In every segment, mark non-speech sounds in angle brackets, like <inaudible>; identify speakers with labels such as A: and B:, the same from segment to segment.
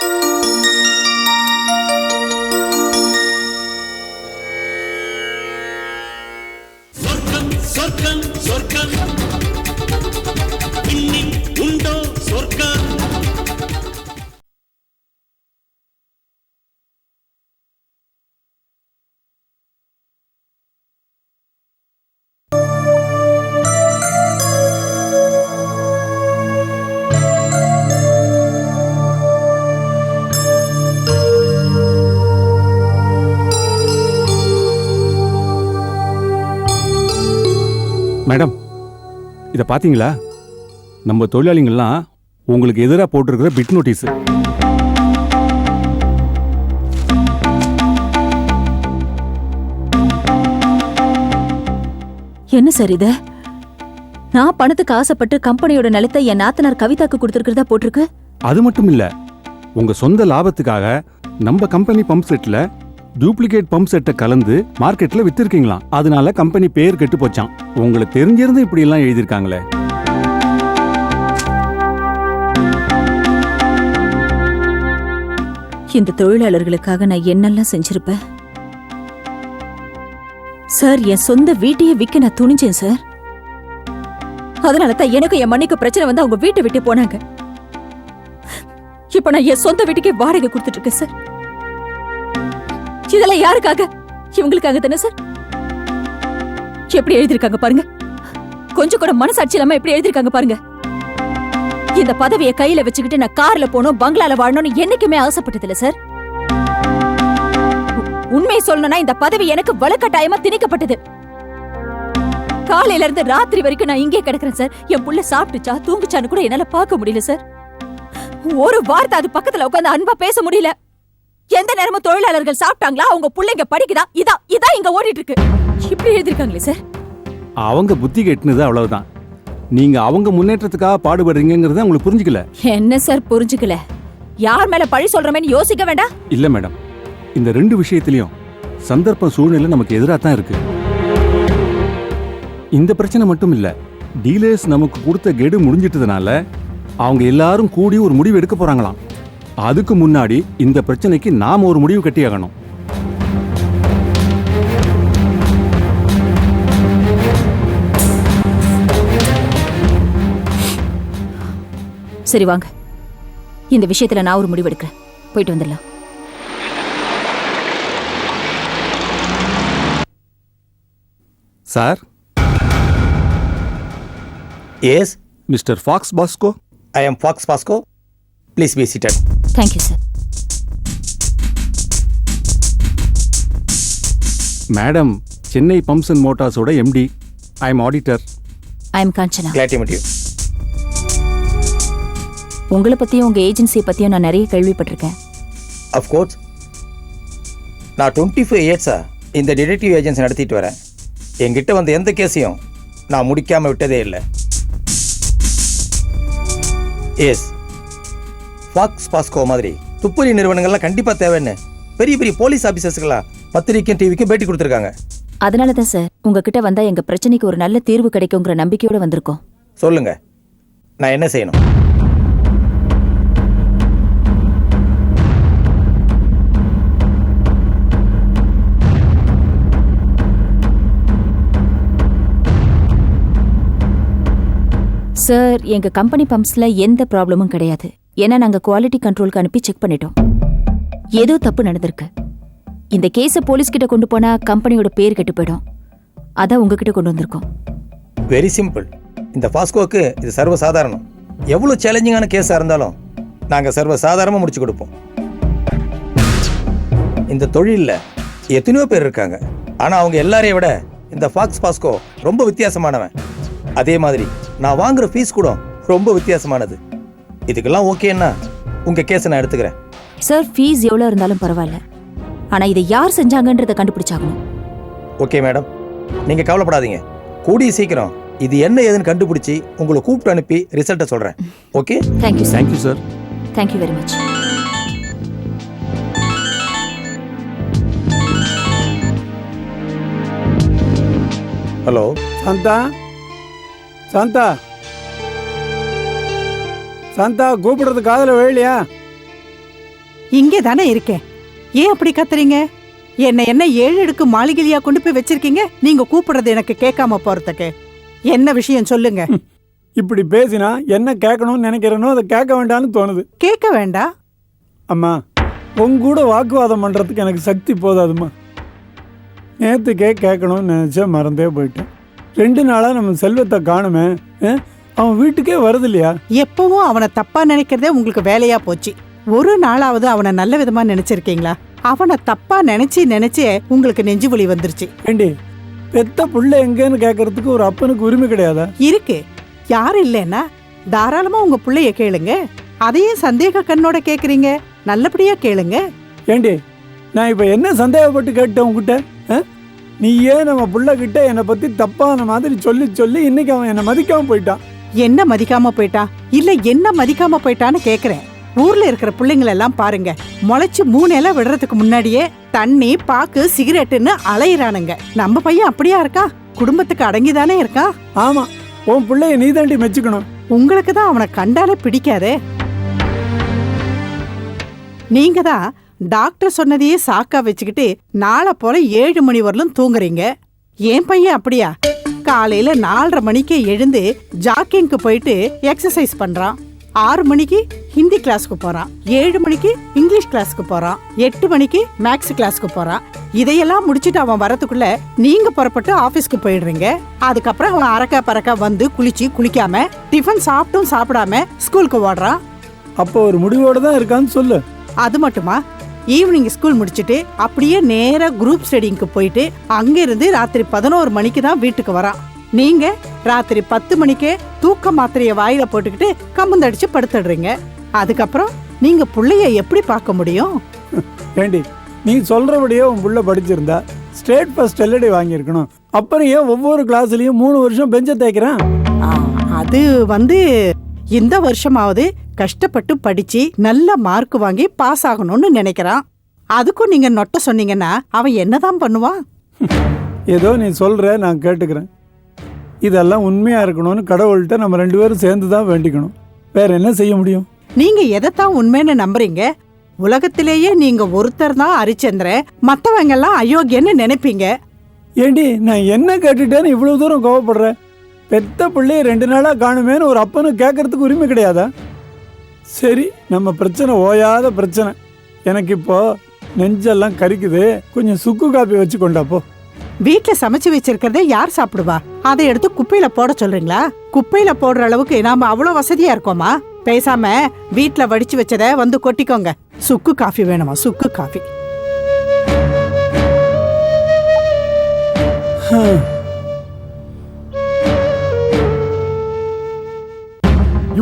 A: thank you
B: madam இதை பார்த்தீங்களா நம்ம தொழிலாளிங்கள்லாம் உங்களுக்கு எதிராக போட்டிருக்கிற பிட் நோட்டீஸ்.
C: என்ன சார் இது? நான் பணத்துக்கு ஆசைப்பட்டு கம்பெனியோட நிலத்தை என் நாத்தனார் கவிதாக்கு கொடுத்துருக்கிறதா போட்டிருக்கு?
B: அது மட்டும் இல்ல உங்க சொந்த லாபத்துக்காக நம்ம கம்பெனி பம்ப் செட்ல டூப்ளிகேட் பம்ப் செட்டை கலந்து மார்க்கெட்ல வித்திருக்கீங்களாம் அதனால கம்பெனி பேர் கெட்டு போச்சான் உங்களுக்கு தெரிஞ்சிருந்து இப்படி எல்லாம் எழுதியிருக்காங்களே.
C: இந்த தொழிலாளர்களுக்காக நான் என்னெல்லாம் செஞ்சிருப்பேன்? சார் என் சொந்த வீட்டையே விற்க நான் துணிஞ்சேன் சார். அதனால தான் எனக்கு என் மண்ணிக்கு பிரச்சனை வந்து அவங்க வீட்டை விட்டு போனாங்க. இப்ப நான் என் சொந்த வீட்டுக்கே வாடகை கொடுத்துட்டு இருக்கேன் சார். இதெல்லாம் யாருக்காக? இவங்களுக்காக தானே சார் எப்படி எழுதிருக்காங்க பாருங்க. கொஞ்சம் கூட மனசாட்சி இல்லாம எப்படி எழுதிருக்காங்க பாருங்க. இந்த பதவியை கையில வச்சுக்கிட்டு நான் கார்ல போனோம் பங்களால வாழணும்னு என்னைக்குமே ஆசைப்பட்டதில்ல சார் உண்மையை சொல்லணும்னா இந்த பதவி எனக்கு வலுக்கட்டாயமா திணிக்கப்பட்டது. காலையில இருந்து ராத்திரி வரைக்கும் நான் இங்கே கிடக்குறேன் சார் என் புள்ள சாப்பிட்டுச்சா தூங்குச்சான்னு கூட என்னால பார்க்க முடியல சார் ஒரு வார்த்தை அது பக்கத்துல உட்கார்ந்து அன்பா பேச முடியல. எந்த நேரமும் தொழிலாளர்கள் சாப்பிட்டாங்களா? அவங்க புள்ளைங்க படிக்குதா? இதா இதா இங்க ஓடிட்டு இருக்கு இப்படி எழுதிருக்காங்களே சார்.
B: அவங்க புத்தி கெட்டுனது அவ்வளவுதான். நீங்க அவங்க முன்னேற்றத்துக்காக பாடுபடுறீங்கிறத உங்களுக்கு புரிஞ்சுக்கல.
C: என்ன சார் புரிஞ்சுக்கல? யார் மேல பழி சொல்றமேன்னு யோசிக்க வேண்டாம்
B: இல்ல மேடம். இந்த ரெண்டு விஷயத்திலையும் சந்தர்ப்ப சூழ்நிலை நமக்கு எதிராக தான் இருக்கு. இந்த பிரச்சனை மட்டும் இல்ல டீலர்ஸ் நமக்கு கொடுத்த கெடு முடிஞ்சிட்டதுனால அவங்க எல்லாரும் கூடி ஒரு முடிவு எடுக்க போறாங்களாம். அதுக்கு முன்னாடி இந்த பிரச்சனைக்கு நாம ஒரு முடிவு கட்டியாகணும்.
C: சரி வாங்க. இந்த விஷயத்துல நான் ஒரு முடிவு எடுக்கிறேன். போயிட்டு வந்துடலாம்.
B: Sir?
D: Yes,
B: mister Fox Pasco?
D: I am Fox Pasco. Please be seated.
C: Thank you sir
B: madam Chennai pumps and மோட்டார்ஸோட MD I am auditor
C: I am Kanchana
D: meet you.
C: உங்களை பத்தியும் உங்க ஏஜென்சியை பத்தியும் நான் நிறைய கேள்விப்பட்டிருக்கேன்.
D: Of course, நான் டுவெண்ட்டி ஃபைவ் இயர்ஸாக இந்த டிடெக்டிவ் ஏஜென்சி நடத்திட்டு வரேன். என்கிட்ட வந்த எந்த கேஸையும் நான் முடிக்காமல் விட்டதே இல்லை. எஸ் ஃபாக்ஸ் பாஸ்கோ மாதிரி. துப்புரி நிறுவனங்கள்லாம் கண்டிப்பாக தேவைன்னு. பெரிய பெரிய போலீஸ் ஆஃபீஸர்ஸ்க்கெல்லாம் பத்திரிக்கையும் டிவிக்கும் பேட்டி கொடுத்துருக்காங்க.
C: அதனால தான் சார் உங்ககிட்ட வந்தா எங்க பிரச்சனைக்கு ஒரு நல்ல தீர்வு கிடைக்குங்கிற நம்பிக்கையோட வந்திருக்கோம்.
D: சொல்லுங்க. நான் என்ன செய்யணும்?
C: சார் எங்க கம்பெனி பம்ப்ஸ்ல எந்த ப்ராப்ளமும் கிடையாது. ஏன்னா நாங்க குவாலிட்டி கண்ட்ரோலுக்கு அனுப்பி செக் பண்ணிட்டோம். ஏதோ தப்பு நடந்திருக்கு. இந்த கேஸை போலீஸ் கிட்ட கொண்டு போனா கம்பெனியோட பேர் கெட்டு போயிடும். அதான் உங்ககிட்ட கொண்டு வந்திருக்கோம்.
D: வெரி சிம்பிள் இந்த பாஸ்கோக்கு இது சர்வசாதாரணம். எவ்வளோ சேலஞ்சிங்கான கேஸாக இருந்தாலும் நாங்கள் சர்வசாதாரணமாக முடிச்சு கொடுப்போம். இந்த தொழிலில் எத்தனையோ பேர் இருக்காங்க. ஆனால் அவங்க எல்லாரையும் விட இந்த ஃபாக்ஸ் பாஸ்கோ ரொம்ப வித்தியாசமானவன். அதே மாதிரி நான் வாங்குற ஃபீஸ் கூட ரொம்ப வித்தியாசமானது. இதுக்கெல்லாம் ஓகேன்னா உங்கள் கேஸை நான் எடுத்துக்கிறேன்.
C: சார் ஃபீஸ் எவ்வளோ இருந்தாலும் பரவாயில்ல. ஆனா இதை யார் செஞ்சாங்கன்றதை கண்டுபிடிச்சாகணும்.
D: ஓகே மேடம் நீங்கள் கவலைப்படாதீங்க. கூடிய சீக்கிரம். இது என்ன ஏதுன்னு கண்டுபிடிச்சி உங்களை கூப்பிட்டு அனுப்பி ரிசல்ட்டை சொல்கிறேன் okay
C: thank you sir
B: thank you sir
C: thank you very much
D: hello
E: Shanta? Shanta? Shanta கூப்பிடுறது காதுல விழலையா?
F: இங்கே தானே இருக்கேன். ஏன் அப்படி கத்துறீங்க? என்ன என்ன ஏழு அடுக்கு மாளிகையா கொண்டு போய் வச்சிருக்கீங்க? நீங்க கூப்பிடுறது எனக்கு கேட்காம போறதுக்கு. என்ன விஷயம் சொல்லுங்க.
E: இப்படி பேசினா என்ன கேட்கணும்னு நினைக்கிறேனோ அதை கேட்க வேண்டாம்னு தோணுது.
F: கேட்க வேண்டாம்
E: அம்மா உங்க கூட வாக்குவாதம் பண்ணுறதுக்கு எனக்கு சக்தி போதாதும்மா. நேற்றுக்கே கேட்கணும்னு நினச்சா மறந்தே போயிட்டேன். ரெண்டு நாளாக நம்ம செல்வத்தை காணுமே? அவன் வீட்டுக்கே வருது இல்லையா
F: எப்பவும் அவனை தப்பா நினைக்கிறதே உங்களுக்கு வேலையா போச்சு. ஒரு நாளாவது அவனை நல்ல விதமா நினைச்சிருக்கீங்களா? அவனை தப்பா நினைச்சு நினைச்சே உங்களுக்கு நெஞ்சு வலி வந்துருச்சு.
E: ஏண்டி பெத்த புள்ள எங்கேன்னு கேட்கறதுக்கு ஒரு அப்பனுக்கு உரிமை கிடையாதா?
F: இருக்கு. யாரும் இல்லைன்னா தாராளமா உங்க புள்ளைய கேளுங்க. அதையும் சந்தேக கண்ணோட கேக்குறீங்க. நல்லபடியா கேளுங்க.
E: ஏண்டி நான் இப்போ என்ன சந்தேகப்பட்டு கேட்டேன் உங்ககிட்ட? நீ ஏன் நம்ம புள்ள கிட்ட என்னை பற்றி தப்பான மாதிரி சொல்லி சொல்லி இன்னைக்கு அவன் என்னை மதிக்காம போயிட்டான்.
F: என்ன மதிக்காம போயிட்டான் இல்ல என்ன மதிக்காம போயிட்டான்னு கேக்குறேன். ஊர்ல இருக்கிற பிள்ளைங்களை எல்லாம் பாருங்க. முளைச்சு மூணு இலை விடுறதுக்கு முன்னாடியே தண்ணி பாக்கு சிகரெட்டுன்னு அலையிறானுங்க. நம்ம பையன் அப்படியா இருக்கா? குடும்பத்துக்கு அடங்கிதானே இருக்கா?
E: ஆமாம் உன் பிள்ளைய நீ தாண்டி மெச்சுக்கணும்.
F: உங்களுக்கு தான் அவனை கண்டாலே பிடிக்காதே. நீங்க தான் டாக்டர் சொன்னதையே சாக்கா வச்சுக்கிட்டு நாளை போல ஏழு மணி வரலும் தூங்குறீங்க. என் பையன் அப்படியா? காலையில நாலரை மணிக்கு எழுந்து ஜாக்கிங்க்கு போயிட்டு எக்ஸசைஸ் பண்றான். ஆறு மணிக்கு ஹிந்தி கிளாஸ்க்கு போறான். ஏழு மணிக்கு இங்கிலீஷ் கிளாஸ்க்கு போறான். எட்டு மணிக்கு மேக்ஸ் கிளாஸ்க்கு போறான். இதையெல்லாம் முடிச்சிட்டு அவன் வரதுக்குள்ள நீங்க புறப்பட்டு ஆபீஸ்க்கு போயிடுறீங்க. அதுக்கப்புறம் அவன் அரக்கா பறக்கா வந்து குளிச்சு குளிக்காம டிஃபன் சாப்பிட்டும் சாப்பிடாம ஸ்கூலுக்கு ஓடுறான்.
E: அப்போ ஒரு முடிவோட தான் இருக்கான்னு சொல்லு.
F: அது மட்டுமா? ஈவினிங் ஸ்கூல் முடிச்சிட்டு அப்படியே நேரா குரூப் ஸ்டடிங்க்கு போயிட்டு அங்கிருந்து ராத்திரி பதினோரு மணிக்கு தான் வீட்டுக்கு வரான். நீங்க ராத்திரி பத்து மணிக்கே தூக்க மாத்திரைய வாயில போட்டுக்கிட்டு கம்பந்தடிச்சு படுத்துடுறீங்க. அதுக்கப்புறம் நீங்க புள்ளைய எப்படி பார்க்க முடியும்?
E: ஏண்டி நீ சொல்கிறபடியே உன் புள்ள படிச்சிருந்தா ஸ்டேட் ஃபர்ஸ்ட் எல்எடி வாங்கியிருக்கணும். அப்புறம் ஏன் ஒவ்வொரு கிளாஸ்லேயும் மூணு வருஷம் பெஞ்சை தேய்க்கிறான்?
F: அது வந்து இந்த வருஷமாவது கஷ்டப்பட்டு படிச்சு நல்ல மார்க் வாங்கி பாஸ் ஆகணும்னு நினைக்கிறான். அதுக்கும் நீங்க நொட்ட சொன்னீங்கன்னா அவன் என்னதான் பண்ணுவான்?
E: ஏதோ நீ சொல்கிற நான் கேட்டுக்கிறேன். இதெல்லாம் உண்மையாக இருக்கணும்னு கடவுள்கிட்ட நம்ம ரெண்டு பேரும் சேர்ந்து தான் வேண்டிக்கணும். வேற என்ன செய்ய முடியும்?
F: நீங்க எதைத்தான் உண்மைன்னு நம்புறீங்க? உலகத்திலேயே நீங்க ஒருத்தர் தான் ஹரிச்சந்திரன் மத்தவங்க எல்லாம் அயோக்கியன்னு நினைப்பீங்க.
E: ஏண்டி நான் என்ன கேட்டுட்டேன்னு இவ்வளோ தூரம் கோவப்படுறேன் பெத்த பிள்ளைய ரெண்டு நாளாக காணுமேன்னு ஒரு அப்பனு கேட்கறதுக்கு உரிமை கிடையாதா? சரி நம்ம பிரச்சனை ஓயாத பிரச்சனை. எனக்கு இப்போ நெஞ்செல்லாம் கரிக்குது. கொஞ்சம் சுக்கு காப்பி வச்சு கொண்டாப்போ
F: வீட்ல சமைச்சு வச்சிருக்கிறதே யார் சாப்பிடுவா? அதை எடுத்து குப்பையில போட சொல்றீங்களா? குப்பையில போடுற அளவுக்கு நாம அவ்வளவு வசதியா இருக்கோமா? பேசாம வீட்ல வடிச்சு வச்சத வந்து கொட்டிக்கோங்க. சுக்கு காஃபி வேணுமா? சுக்கு காஃபி.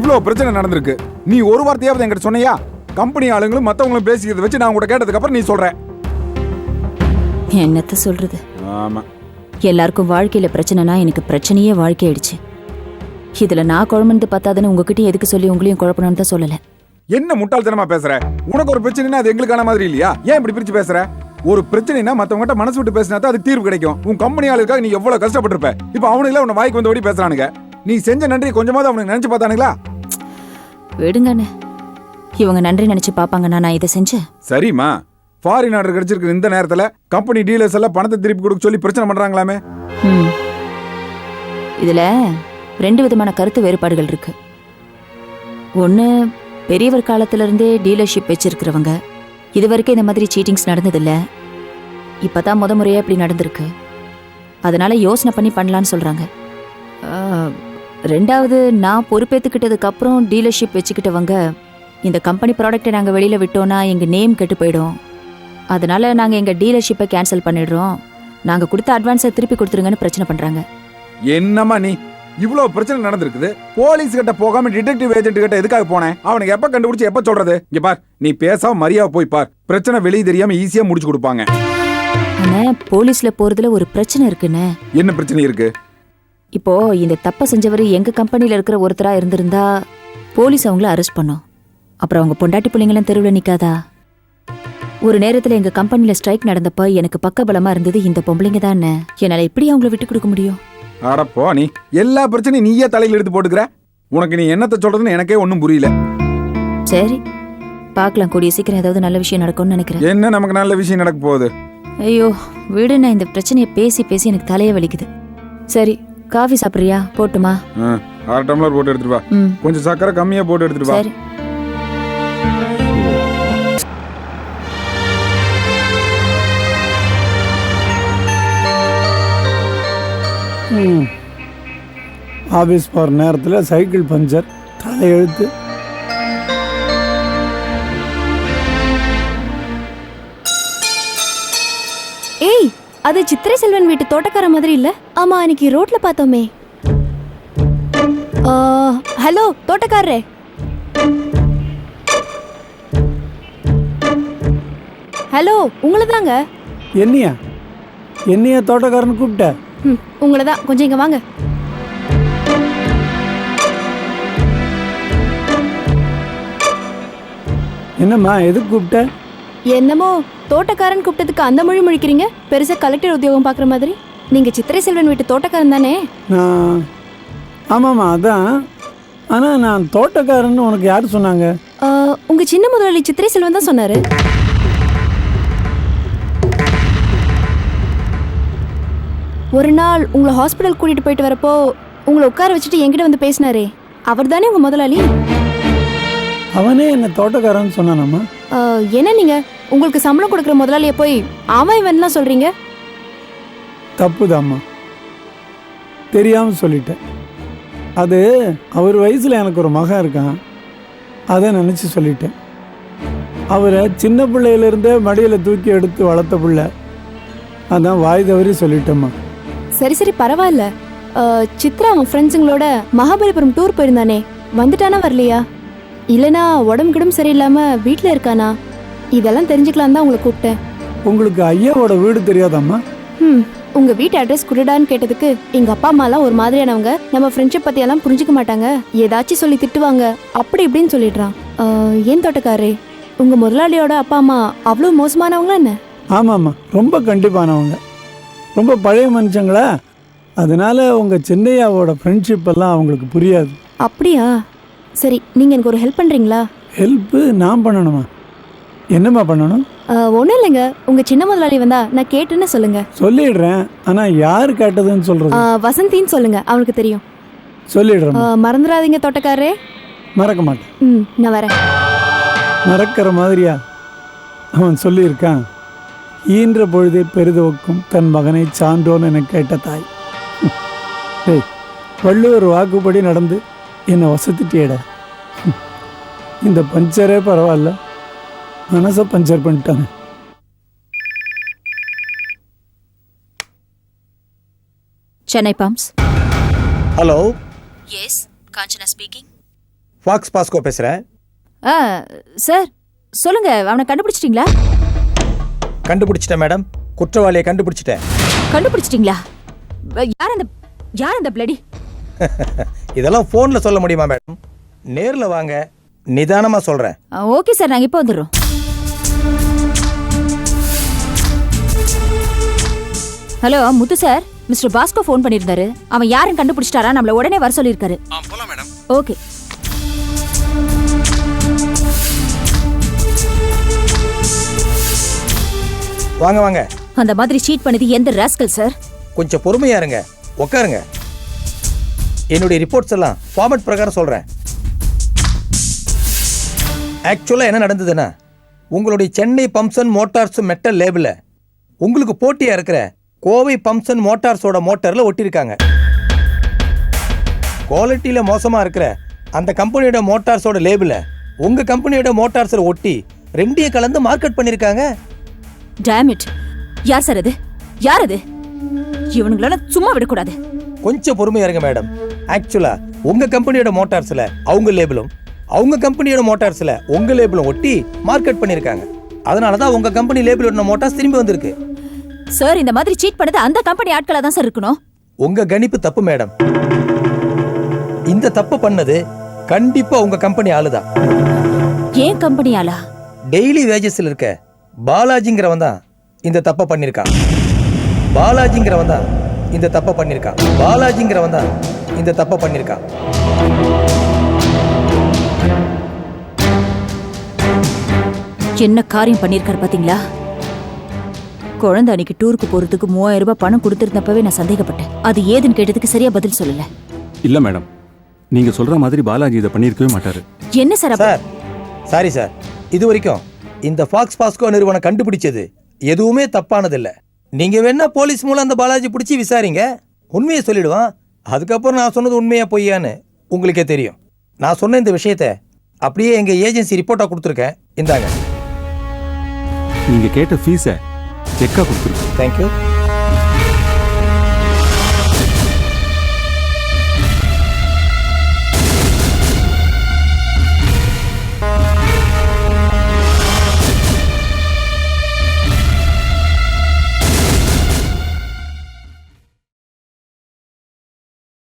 G: இவ்வளோ பிரச்சனை நடந்திருக்கு. நீ ஒரு வார்த்தையாவது என்கிட்ட சொன்னியா? கம்பெனி ஆளுங்களும் மற்றவங்களும் பேசிக்கிறத வச்சு நான் உங்கள்கிட்ட கேட்டதுக்கு அப்புறம் நீ சொல்ற.
C: என்னத்த சொல்றது?
G: ஆமா.
C: எல்லாருக்கும் வாழ்க்கையில பிரச்சனைனா எனக்கு பிரச்சனையே வாழ்க்கையாயிடுச்சு. இதுல நான் குழம்புனது பத்தாதுன்னு உங்ககிட்ட எதுக்கு சொல்லி உங்களையும் குழப்பணும்னு தான் சொல்லல.
G: என்ன முட்டாள்தனமா பேசுற? உனக்கு ஒரு பிரச்சனைனா அது எங்களுக்கான மாதிரி இல்லையா? ஏன் இப்படி பிரிச்சு பேசுற? ஒரு பிரச்சனைனா மத்தவங்ககிட்ட மனசு விட்டு பேசினா தான் அதுக்கு தீர்வு கிடைக்கும். உன் கம்பெனி ஆளுக்காக நீ எவ்வளவு கஷ்டப்பட்டிருப்ப? இப்போ அவனுங்களே உன்னை வாய்க்கு வந்தபடி பேசுறானுங்க. நீ செஞ்ச நன்றி கொஞ்சமாவது அவனுக்கு நினைச்சு பார்த்தானுங்களா?
C: விடுங்கண்ணே. இவங்க நன்றி நினைச்சு பாப்பாங்கன்னா நான் இதை செஞ்சேன்.
G: சரிம்மா. ஃபாரின் ஆர்டர் கிடைச்சிருக்கிற இந்த நேரத்துல கம்பெனி டீலர்ஸ் எல்லாம் பணத்தை திருப்பி கொடுக்க சொல்லி பிரச்சனை பண்றாங்களாமே.
C: ம். இதுல ரெண்டு விதமான கருத்து வேறுபாடுகள் இருக்கு. ஒன்று பெரியவர் காலத்துல இருந்தே டீலர்ஷிப் வச்சிருக்கிறவங்க இது வரைக்கும் இந்த மாதிரி சீட்டிங்ஸ் நடந்ததில்ல. இப்பதான் முத முறையா இப்படி நடந்திருக்கு. அதனால யோசனை பண்ணி பண்ணலான்னு சொல்றாங்க. ஆ, ரெண்டாவது நான் பொறுப்பேற்றுக்கிட்டதுக்கு அப்புறம் டீலர்ஷிப் வச்சுக்கிட்டவங்க இந்த கம்பெனி ப்ராடக்ட்டை நாங்கள் வெளியில் விட்டோன்னா எங்கள் நேம் கெட்டு போயிடும். அதனால நாங்கள் எங்கள் டீலர்ஷிப்பை கேன்சல் பண்ணிடுறோம். நாங்கள் கொடுத்த அட்வான்ஸை திருப்பி கொடுத்துருங்கன்னு பிரச்சனை பண்ணுறாங்க
G: என்னம்மா நீ? இவ்வளவு பிரச்சனை நடந்திருக்குது. போலீஸ் கிட்ட போகாம டிடெக்டிவ் ஏஜென்ட் கிட்ட எதுக்காக போனேன்? அவனுக்கு எப்ப கண்டுபிடிச்சு எப்ப சொல்றது? இங்க பார் நீ பேசாம மரியாதை போய் பார். பிரச்சனை வெளியே தெரியாம ஈஸியா முடிச்சு கொடுப்பாங்க.
C: போலீஸ்ல போறதுல ஒரு பிரச்சனை இருக்குண்ணே.
G: என்ன பிரச்சனை இருக்கு?
C: இப்போ இந்த தப்பை செஞ்சவர் எங்க கம்பெனில இருக்கிற ஒருத்தரா இருந்திருந்தா போலீஸ் அவங்கள அரெஸ்ட் பண்ணோம். அப்புறம் அவங்க பொண்டாட்டி பிள்ளைங்களும் தெருவில் நிக்காதா? ஒரு நேரத்துல எங்க கம்பெனில ஸ்ட்ரைக் நடந்தப்ப எனக்கு பக்கபலமா இருந்தது இந்த பொம்பளைங்க தான் என்னால எப்படி அவங்கள விட்டு கொடுக்க முடியும்?
G: போ நீ எல்லா பிரச்சனையும் நீயே தலையில எடுத்து போட்டுக்கிற. உனக்கு நீ என்னத்த சொல்றதுன்னு எனக்கே ஒன்றும் புரியல.
C: சரி. பார்க்கலாம் கூடிய சீக்கிரம் ஏதாவது நல்ல விஷயம் நடக்கும்னு நினைக்கிறேன்.
G: என்ன நமக்கு நல்ல விஷயம் நடக்க போகுது?
C: ஐயோ விடு நான் இந்த பிரச்சனையை பேசி பேசி எனக்கு தலையே வலிக்குது. சரி காஃபி சாப்பிட்றியா? போட்டுமா.
G: ஆ, அரை டம்ளர் போட்டு எடுத்துட்டு வா. கொஞ்சம் சக்கரை கம்மியா போட்டு எடுத்துட்டு வா.
C: சரி.
E: ஆபீஸ் போகிற நேரத்தில் சைக்கிள் பஞ்சர் தலையெழுத்து
H: அது சித்திரை செல்வன் வீட்டு தோட்டக்கார மாதிரி இல்ல? ஆமா அன்னைக்கு ரோட்ல பார்த்தோமே. ஹலோ தோட்டக்காரரே. ஹலோ உங்களை தாங்க
E: என்னையா? என்னையா தோட்டக்காரன் கூப்பிட்ட?
H: ம் உங்களை தான் கொஞ்சம் இங்க வாங்க.
E: என்னம்மா எதுக்கு கூப்பிட்ட?
H: என்னமோ தோட்டக்காரன் கூப்பிட்டதுக்கு அந்த மொழி முழிக்கிறீங்க? பெருசா கலெக்டர் உத்தியோகம் பார்க்குற மாதிரி? நீங்க சித்திரை செல்வன் வீட்டு தோட்டக்காரன் தானே?
E: நான் ஆமாம்மா அதான். ஆனால் நான் தோட்டக்காரன்னு உனக்கு யார் சொன்னாங்க?
H: ஆ, உங்க சின்ன முதலாளி சித்திரை செல்வன் தான் சொன்னாரு. ஒரு நாள் உங்களை ஹாஸ்பிட்டல் கூட்டிட்டு போயிட்டு வரப்போ உங்களை உட்கார வச்சுட்டு என்கிட்ட வந்து பேசினாரே. அவர் தானே உங்க முதலாளி?
E: அவனே என்ன தோட்டக்காரன்னு சொன்னானாம்மா?
H: ஆ, என்ன நீங்க? உங்களுக்கு சம்பளம் கொடுக்குற முதலாளியை போய் ஆமா இவன்லாம் சொல்றீங்க?
E: தப்புதாம்மா. தெரியாமல் சொல்லிட்டேன். அது அவர் வயசில் எனக்கு ஒரு மகன் இருக்கான். அதை நினச்சி சொல்லிட்டேன். அவரை சின்ன பிள்ளையிலேருந்தே மடியில் தூக்கி எடுத்து வளர்த்த பிள்ளை. அதான் வாய் தவறி சொல்லிட்டேம்மா.
H: சரி சரி பரவாயில்ல. சித்ரா அவன் ஃப்ரெண்ட்ஸுங்களோட மகாபலிபுரம் டூர் போயிருந்தானே. வந்துட்டானா வரலையா? இல்லனா உடம்பு கிடம் சரியில்லாம வீட்டில் இருக்கானா? இதெல்லாம் தெரிஞ்சுக்கலாம் தான் உங்களை கூப்பிட்டேன்.
E: உங்களுக்கு ஐயாவோட வீடு தெரியாதாம்மா?
H: ம் உங்க வீட்டு அட்ரஸ் குடுடான்னு கேட்டதுக்கு எங்க அப்பா அம்மாலாம் ஒரு மாதிரியானவங்க. நம்ம ஃப்ரெண்ட்ஷிப் பத்தி எல்லாம் புரிஞ்சுக்க மாட்டாங்க. ஏதாச்சும் சொல்லி திட்டுவாங்க. அப்படி இப்படின்னு சொல்லிடுறான். ஏன் தோட்டக்காரே உங்க முதலாளியோட அப்பா அம்மா அவ்வளோ மோசமானவங்களா என்ன?
E: ஆமாம்மா ரொம்ப கண்டிப்பானவங்க. ரொம்ப பழைய மனுஷங்களா? அதனால உங்கள் சின்னையாவோட ஃப்ரெண்ட்ஷிப் எல்லாம் அவங்களுக்கு புரியாது.
H: அப்படியா? சரி நீங்க எனக்கு ஒரு ஹெல்ப் பண்றீங்களா?
E: ஹெல்ப்பு நான் பண்ணணுமா? என்னம்மா பண்ணணும்?
H: ஒன்றும் இல்லைங்க. உங்க சின்ன முதலாளி வந்தா நான் கேட்டுன்னு சொல்லுங்க.
E: சொல்லிடுறேன். ஆனால் யார் கேட்டதுன்னு சொல்கிறது
H: ஆ, வசந்தின்னு சொல்லுங்க. அவனுக்கு தெரியும்.
E: சொல்லிடுறேன்
H: ஆ, மறந்துடாதீங்க தோட்டக்காரரே.
E: மறக்க மாட்டேன்.
H: ம் நான் வரேன்.
E: மறக்கிற மாதிரியா? அவன் சொல்லியிருக்கான். ஈன்ற பொழுதே பெரிதுவக்கும் தன் மகனை சான்றோன் என கேட்ட தாய். டேய் வள்ளுவர் வாக்குப்படி நடந்து என்னை வசத்திட்டேடா இந்த பஞ்சரே பரவாயில்ல. மனசை பஞ்சர் பண்ணிட்டாங்க
C: Chennai pumps
D: hello
C: yes Kanchana speaking
D: Fox Pasco பேசுகிறேன்
C: ஆ சார் சொல்லுங்க அவனை கண்டுபிடிச்சிட்டீங்களா?
D: கண்டுபிடிச்சிட்டேன் மேடம் குற்றவாளியை கண்டுபிடிச்சிட்டேன்.
C: கண்டுபிடிச்சிட்டீங்களா? யார் அந்த யார் அந்த பிளடி <laughs>
D: இதெல்லாம் ஃபோனில் சொல்ல முடியுமா மேடம் நேரில் வாங்க. நிதானமாக சொல்கிறேன்
C: ஓகே சார் நாங்கள் இப்போ வந்துடுறோம். Hello Muthu sir mister Pasco phone பண்ணியிருந்தாரு. அவன் யாருன்னு கண்டுபிடிச்சிட்டாரா? நம்மள உடனே வர சொல்லியிருக்காரு. ஓகே.
D: வாங்க வாங்க.
C: அந்த மாதிரி சீட் பண்ணது எந்த ராஸ்கல் சார்
D: கொஞ்சம் பொறுமையா இருங்க. உட்காருங்க என்னுடைய ரிப்போர்ட்ஸ் எல்லாம் ஃபார்மட் பிரகாரம் சொல்கிறேன் ஆக்சுவலாக என்ன நடந்ததுன்னா உங்களுடைய சென்னை பம்ப்சன் மோட்டார்ஸ் மெட்டல் லேபிளில் உங்களுக்கு போட்டியாக இருக்கிற கோவை பம்ப்சன் மோட்டார்ஸோட மோட்டாரில் ஒட்டியிருக்காங்க. குவாலிட்டியில் மோசமாக இருக்கிற அந்த கம்பெனியோட மோட்டார்ஸோட லேபிளை உங்கள் கம்பெனியோட மோட்டார்ஸில் ஒட்டி ரெண்டையும் கலந்து மார்க்கெட் பண்ணியிருக்காங்க?
C: டேம் இட் யார் சார் அது? யார் அது? இவனுங்களோட சும்மா விடக்கூடாது.
D: கொஞ்சம் பொறுமையா இருங்க மேடம் ஆக்சுவலா உங்க கம்பெனியோட மோட்டார்ஸ்ல அவங்க லேபிளும் அவங்க கம்பெனியோட மோட்டார்ஸ்ல உங்க லேபிளும் ஒட்டி மார்க்கெட் பண்ணிருக்காங்க அதனால தான் உங்க கம்பெனி லேபிள் ஒட்டின மோட்டார்ஸ் திரும்பி வந்திருக்கு.
C: சார் இந்த மாதிரி சீட் பண்ணது அந்த கம்பெனி ஆட்களா தான் சார் இருக்கணும்.
D: உங்க கணிப்பு தப்பு மேடம். இந்த தப்பு பண்ணது கண்டிப்பா உங்க கம்பெனி ஆளுதான்.
C: ஏன் கம்பெனியாலா
D: டெய்லி வேஜஸ்ல இருக்க பாலாஜிங்கிறவன் தான் இந்த தப்பை பண்ணிருக்கான் பாலாஜிங்கிறவன் தான் இந்த தப்பை பண்ணிருக்கான் பாலாஜிங்கிறவன் தான் இந்த தப்பை பண்ணிருக்கான்
C: என்ன காரியம் பண்ணிருக்காரு பாத்தீங்களா குழந்தை அன்னைக்கு டூருக்கு போறதுக்கு மூவாயிரம் ரூபாய் பணம் கொடுத்திருந்தப்பவே நான் சந்தேகப்பட்டேன். அது ஏதுன்னு கேட்டதுக்கு சரியா பதில் சொல்லல.
B: இல்ல மேடம். நீங்க சொல்ற மாதிரி பாலாஜி இதை பண்ணியிருக்கவே மாட்டாரு.
C: என்ன சார் அப்ப-
D: சார் சாரி சார். இது வரைக்கும் இந்த ஃபாக்ஸ் பாஸ்கோ நிறுவனம் கண்டுபிடிச்சது எதுவுமே தப்பானதில்ல. நீங்க வேணா போலீஸ் மூலம் அந்த பாலாஜி பிடிச்சி விசாரிங்க. உண்மையை சொல்லிடுவான். அதுக்கப்புறம் நான் சொன்னது உண்மையா பொய்யான்னு உங்களுக்கே தெரியும். நான் சொன்ன இந்த விஷயத்த அப்படியே எங்க ஏஜென்சி ரிப்போர்ட்டா கொடுத்துருக்கேன். இந்தாங்க.
B: நீங்க கேட்ட ஃபீஸை செக்கா கொடுத்துருக்கோம்
D: தேங்க்யூ